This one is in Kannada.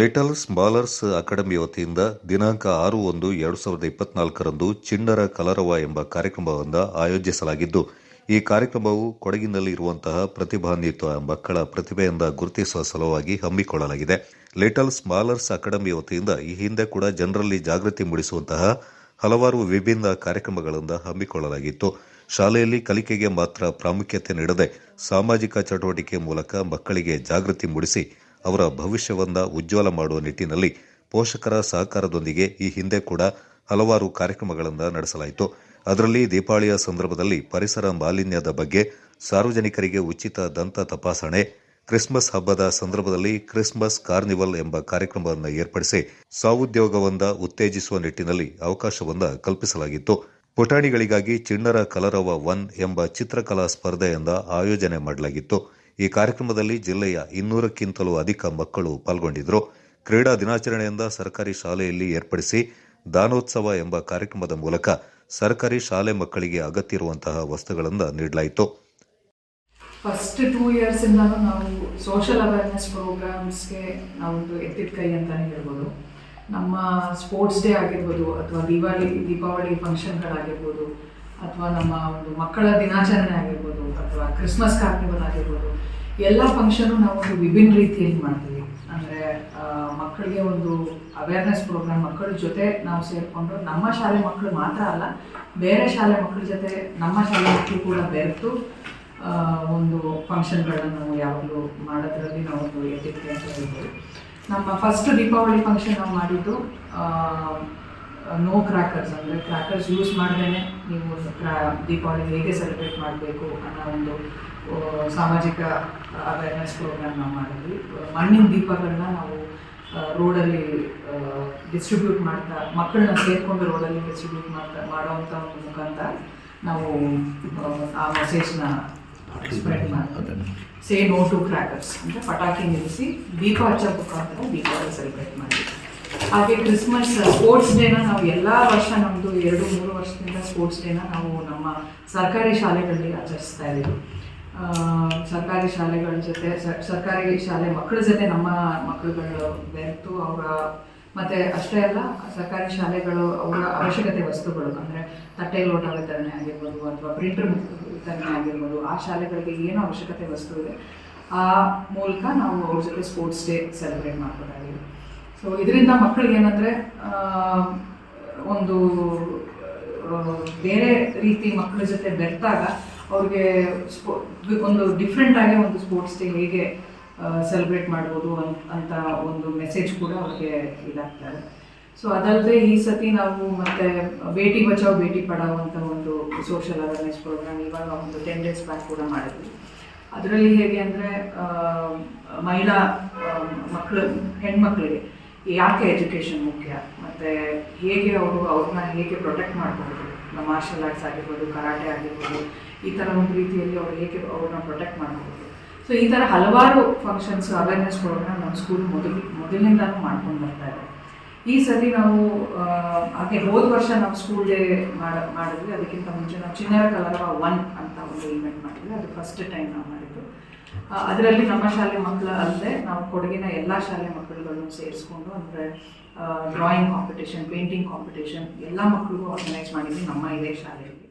ಲಿಟಲ್ ಸ್ಮಾಲರ್ಸ್ ಅಕಾಡೆಮಿ ವತಿಯಿಂದ ದಿನಾಂಕ ಆರು ಒಂದು ಎರಡು ಸಾವಿರದ ಇಪ್ಪತ್ನಾಲ್ಕರಂದು ಚಿಣ್ಣರ ಕಲರವ ಎಂಬ ಕಾರ್ಯಕ್ರಮವನ್ನು ಆಯೋಜಿಸಲಾಗಿದ್ದು, ಈ ಕಾರ್ಯಕ್ರಮವು ಕೊಡಗಿನಲ್ಲಿ ಇರುವಂತಹ ಪ್ರತಿಭಾನ್ವಿತ ಮಕ್ಕಳ ಪ್ರತಿಭೆಯಿಂದ ಗುರುತಿಸುವ ಸಲುವಾಗಿ ಹಮ್ಮಿಕೊಳ್ಳಲಾಗಿದೆ. ಲಿಟಲ್ ಸ್ಮಾಲರ್ಸ್ ಅಕಾಡೆಮಿ ವತಿಯಿಂದ ಈ ಹಿಂದೆ ಕೂಡ ಜನರಲ್ಲಿ ಜಾಗೃತಿ ಮೂಡಿಸುವಂತಹ ಹಲವಾರು ವಿಭಿನ್ನ ಕಾರ್ಯಕ್ರಮಗಳಿಂದ ಹಮ್ಮಿಕೊಳ್ಳಲಾಗಿತ್ತು. ಶಾಲೆಯಲ್ಲಿ ಕಲಿಕೆಗೆ ಮಾತ್ರ ಪ್ರಾಮುಖ್ಯತೆ ನೀಡದೆ ಸಾಮಾಜಿಕ ಚಟುವಟಿಕೆ ಮೂಲಕ ಮಕ್ಕಳಿಗೆ ಜಾಗೃತಿ ಮೂಡಿಸಿ ಅವರ ಭವಿಷ್ಯವನ್ನ ಉಜ್ವಲ ಮಾಡುವ ನಿಟ್ಟಿನಲ್ಲಿ ಪೋಷಕರ ಸಹಕಾರದೊಂದಿಗೆ ಈ ಹಿಂದೆ ಕೂಡ ಹಲವಾರು ಕಾರ್ಯಕ್ರಮಗಳನ್ನು ನಡೆಸಲಾಯಿತು. ಅದರಲ್ಲಿ ದೀಪಾವಳಿಯ ಸಂದರ್ಭದಲ್ಲಿ ಪರಿಸರ ಮಾಲಿನ್ಯದ ಬಗ್ಗೆ ಸಾರ್ವಜನಿಕರಿಗೆ ಉಚಿತ ದಂತ ತಪಾಸಣೆ, ಕ್ರಿಸ್ಮಸ್ ಹಬ್ಬದ ಸಂದರ್ಭದಲ್ಲಿ ಕ್ರಿಸ್ಮಸ್ ಕಾರ್ನಿವಲ್ ಎಂಬ ಕಾರ್ಯಕ್ರಮವನ್ನು ಏರ್ಪಡಿಸಿ ಸ್ವಉದ್ಯೋಗವನ್ನು ಉತ್ತೇಜಿಸುವ ನಿಟ್ಟಿನಲ್ಲಿ ಅವಕಾಶವನ್ನ ಕಲ್ಪಿಸಲಾಗಿತ್ತು. ಪುಟಾಣಿಗಳಿಗಾಗಿ ಚಿಣ್ಣರ ಕಲರವ ಒನ್ ಎಂಬ ಚಿತ್ರಕಲಾ ಸ್ಪರ್ಧೆಯಿಂದ ಆಯೋಜನೆ ಮಾಡಲಾಗಿತ್ತು. ಈ ಕಾರ್ಯಕ್ರಮದಲ್ಲಿ ಜಿಲ್ಲೆಯ ಇನ್ನೂರಕ್ಕಿಂತಲೂ ಅಧಿಕ ಮಕ್ಕಳು ಪಾಲ್ಗೊಂಡಿದ್ದರು ಕ್ರೀಡಾ ದಿನಾಚರಣೆಯಿಂದ ಸರ್ಕಾರಿ ಶಾಲೆಯಲ್ಲಿ ಏರ್ಪಡಿಸಿ ದಾನೋತ್ಸವ ಎಂಬ ಕಾರ್ಯಕ್ರಮದ ಮೂಲಕ ಸರ್ಕಾರಿ ಶಾಲೆ ಮಕ್ಕಳಿಗೆ ಅಗತ್ಯ ಇರುವಂತಹ ವಸ್ತುಗಳನ್ನು ನೀಡಲಾಯಿತು. ಫಸ್ಟ್ ಟೂ ಇಂದ ನಾವು ಸೋಷಲ್ ಅವೇರ್ನೆಸ್ ಪ್ರೋಗ್ರಾಮ್ಸ್ಗೆ ನಾವೊಂದು ಎತ್ತಿದ ಕೈ ಅಂತಲೇ ಹೇಳ್ಬೋದು. ನಮ್ಮ ಸ್ಪೋರ್ಟ್ಸ್ ಡೇ ಆಗಿರ್ಬೋದು ಅಥವಾ ದಿವಾಳಿ ದೀಪಾವಳಿ ಫಂಕ್ಷನ್ಗಳಾಗಿರ್ಬೋದು ಅಥವಾ ನಮ್ಮ ಒಂದು ಮಕ್ಕಳ ದಿನಾಚರಣೆ ಆಗಿರ್ಬೋದು, ಅಥವಾ ಕ್ರಿಸ್ಮಸ್ ಕಾರ್ನಿವಲ್ ಆಗಿರ್ಬೋದು, ಎಲ್ಲ ಫಂಕ್ಷನು ನಾವು ಒಂದು ವಿಭಿನ್ನ ರೀತಿಯಲ್ಲಿ ಮಾಡ್ತೀವಿ. ಅಂದರೆ ಮಕ್ಕಳಿಗೆ ಒಂದು ಅವೇರ್ನೆಸ್ ಪ್ರೋಗ್ರಾಮ್ ಮಕ್ಕಳ ಜೊತೆ ನಾವು ಸೇರಿಕೊಂಡು, ನಮ್ಮ ಶಾಲೆ ಮಕ್ಕಳು ಮಾತ್ರ ಅಲ್ಲ, ಬೇರೆ ಶಾಲೆ ಮಕ್ಕಳ ಜೊತೆ ನಮ್ಮ ಶಾಲೆ ಮಕ್ಕಳು ಕೂಡ ಬೆರೆತು ಒಂದು ಫಂಕ್ಷನ್ಗಳನ್ನು ನಾವು ಯಾವಾಗಲೂ ಮಾಡೋದ್ರಲ್ಲಿ ನಾವು ಒಂದು ಎತ್ತಿದ್ವಿ ಅಂತ ಹೇಳ್ಬೋದು. ನಮ್ಮ ಫಸ್ಟ್ ದೀಪಾವಳಿ ಫಂಕ್ಷನ್ ನಾವು ಮಾಡಿದ್ದು ನೋ ಕ್ರ್ಯಾಕರ್ಸ್ ಅಂದರೆ ಕ್ರ್ಯಾಕರ್ಸ್ ಯೂಸ್ ಮಾಡ್ದೇ ನೀವು ಕ್ರಾ ದೀಪಾವಳಿ ಹೇಗೆ ಸೆಲೆಬ್ರೇಟ್ ಮಾಡಬೇಕು ಅನ್ನೋ ಒಂದು ಸಾಮಾಜಿಕ ಅವೇರ್ನೆಸ್ ಪ್ರೋಗ್ರಾಮ್ ನಾವು ಮಾಡಿದ್ವಿ. ಮಣ್ಣಿನ ದೀಪಗಳನ್ನ ನಾವು ರೋಡಲ್ಲಿ ಡಿಸ್ಟ್ರಿಬ್ಯೂಟ್ ಮಾಡ್ತಾ ಮಕ್ಕಳನ್ನ ಸೇರಿಕೊಂಡು ರೋಡಲ್ಲಿ ಡಿಸ್ಟ್ರಿಬ್ಯೂಟ್ ಮಾಡ್ತಾ ಮಾಡೋವಂಥ ಒಂದು ಮುಖಾಂತರ ನಾವು, ಆ ಮೆಸೇಜ್ನ ಸ್ಪ್ರೆಡ್ ಮಾಡ್ತೀವಿ. ಸೇ ನೋ ಟು ಕ್ರ್ಯಾಕರ್ಸ್ ಅಂದರೆ ಪಟಾಕಿ ನಿಲ್ಲಿಸಿ ದೀಪ ಹಚ್ಚ ಮುಖಾಂತರ ದೀಪಾವಳಿ ಸೆಲೆಬ್ರೇಟ್ ಮಾಡಿ ಹಾಗೆ ಕ್ರಿಸ್ಮಸ್ ಸ್ಪೋರ್ಟ್ಸ್ ಡೇನ ನಾವು ಎಲ್ಲ ವರ್ಷ ನಮ್ಮದು ಎರಡು, ಮೂರು ವರ್ಷದಿಂದ ಸ್ಪೋರ್ಟ್ಸ್ ಡೇನ ನಾವು ನಮ್ಮ ಸರ್ಕಾರಿ ಶಾಲೆಗಳಲ್ಲಿ ಆಚರಿಸ್ತಾ ಇದ್ದೀವಿ. ಸರ್ಕಾರಿ ಶಾಲೆಗಳ ಜೊತೆ ಸರ್ಕಾರಿ ಶಾಲೆ ಮಕ್ಕಳ ಜೊತೆ ನಮ್ಮ ಮಕ್ಕಳುಗಳು ಬೆರೆತು ಅವರ, ಮತ್ತೆ ಅಷ್ಟೇ ಅಲ್ಲ, ಸರ್ಕಾರಿ ಶಾಲೆಗಳು ಅವರ ಅವಶ್ಯಕತೆ ವಸ್ತುಗಳು, ಅಂದರೆ ತಟ್ಟೆ ಲೋಟ ವಿತರಣೆ ಆಗಿರ್ಬೋದು ಅಥವಾ ಪ್ರಿಂಟರ್ ವಿತರಣೆ ಆಗಿರ್ಬೋದು, ಆ ಶಾಲೆಗಳಿಗೆ ಏನು ಅವಶ್ಯಕತೆ ವಸ್ತು ಇದೆ, ಆ ಮೂಲಕ ನಾವು ಅವ್ರ ಜೊತೆ ಸ್ಪೋರ್ಟ್ಸ್ ಡೇ ಸೆಲೆಬ್ರೇಟ್ ಮಾಡ್ಬೋದಾಗಿದೆ ಸೊ ಇದರಿಂದ ಮಕ್ಕಳಿಗೆ ಏನಂದರೆ ಒಂದು ಬೇರೆ ರೀತಿ ಮಕ್ಕಳ ಜೊತೆ ಬೆರೆತಾಗ ಅವ್ರಿಗೆ ಸ್ಪೋ, ಒಂದು ಡಿಫ್ರೆಂಟ್ ಆಗಿ ಒಂದು ಸ್ಪೋರ್ಟ್ಸ್ ಡೇ ಹೇಗೆ ಸೆಲೆಬ್ರೇಟ್ ಮಾಡ್ಬೋದು ಅಂತ ಒಂದು ಮೆಸೇಜ್ ಕೂಡ ಅವ್ರಿಗೆ ಇದಾಗ್ತಾರೆ ಸೊ ಅದಲ್ಲದೆ ಈ ಸತಿ ನಾವು ಮತ್ತೆ ಬೇಟಿ ಬಚಾವ್, ಬೇಟಿ ಪಡಾವ್ ಅಂತ ಒಂದು ಸೋಷಿಯಲ್ ಅವೇರ್ನೆಸ್ ಪ್ರೋಗ್ರಾಮ್ ಇವಾಗ ಒಂದು ಟೆನ್ ಡೇಸ್ ಬ್ಯಾಕ್ ಕೂಡ ಮಾಡಿದ್ವಿ. ಅದರಲ್ಲಿ ಹೇಗೆ ಅಂದರೆ ಮಹಿಳಾ ಮಕ್ಕಳು ಹೆಣ್ಮಕ್ಳಿಗೆ ಯಾಕೆ ಎಜುಕೇಷನ್ ಮುಖ್ಯ? ಮತ್ತು ಹೇಗೆ ಅವರು ಅವ್ರನ್ನ ಹೇಗೆ ಪ್ರೊಟೆಕ್ಟ್ ಮಾಡ್ಕೊಬೋದು ನಮ್ಮ ಮಾರ್ಷಲ್ ಆರ್ಟ್ಸ್ ಆಗಿರ್ಬೋದು ಕರಾಟೆ ಆಗಿರ್ಬೋದು, ಈ ಥರ ಒಂದು ರೀತಿಯಲ್ಲಿ ಅವ್ರು ಹೇಗೆ ಅವ್ರನ್ನ ಪ್ರೊಟೆಕ್ಟ್ ಮಾಡ್ಕೊಬೋದು ಸೊ ಈ ಥರ ಹಲವಾರು ಫಂಕ್ಷನ್ಸ್ ಅವೇರ್ನೆಸ್ ಪ್ರೋಗ್ರಾಮ್ ನಮ್ಮ ಸ್ಕೂಲ್ ಮೊದಲು ಮೊದಲಿನಿಂದನೂ ಮಾಡ್ಕೊಂಡು ಬರ್ತಾ ಇದೆ ಈ ಸತಿ ನಾವು ಅದಕ್ಕೆ ಹೋದ ವರ್ಷ ನಾವು ಸ್ಕೂಲ್ ಡೇ ಮಾಡ, ಮಾಡಿದ್ವಿ. ಅದಕ್ಕಿಂತ ಮುಂಚೆ ನಾವು ಚಿನ್ನರ ಕಲರ ಒನ್ ಅಂತ ಒಂದು ಇವೆಂಟ್ ಮಾಡಿದ್ವಿ. ಅದು ಫಸ್ಟ್ ಟೈಮ್ ನಾವು ಮಾಡಿದ್ದು. ಅದರಲ್ಲಿ ನಮ್ಮ ಶಾಲೆ ಮಕ್ಕಳು ಅಲ್ಲದೆ ನಾವು ಕೊಡಗಿನ ಎಲ್ಲ ಶಾಲೆ ಮಕ್ಕಳುಗಳನ್ನು ಸೇರಿಸ್ಕೊಂಡು ಅಂದರೆ ಡ್ರಾಯಿಂಗ್ ಕಾಂಪಿಟೇಷನ್ ಪೇಂಟಿಂಗ್ ಕಾಂಪಿಟೇಷನ್ ಎಲ್ಲ ಮಕ್ಕಳಿಗೂ ಆರ್ಗನೈಸ್ ಮಾಡಿದ್ವಿ ನಮ್ಮ ಇದೇ ಶಾಲೆಯಲ್ಲಿ.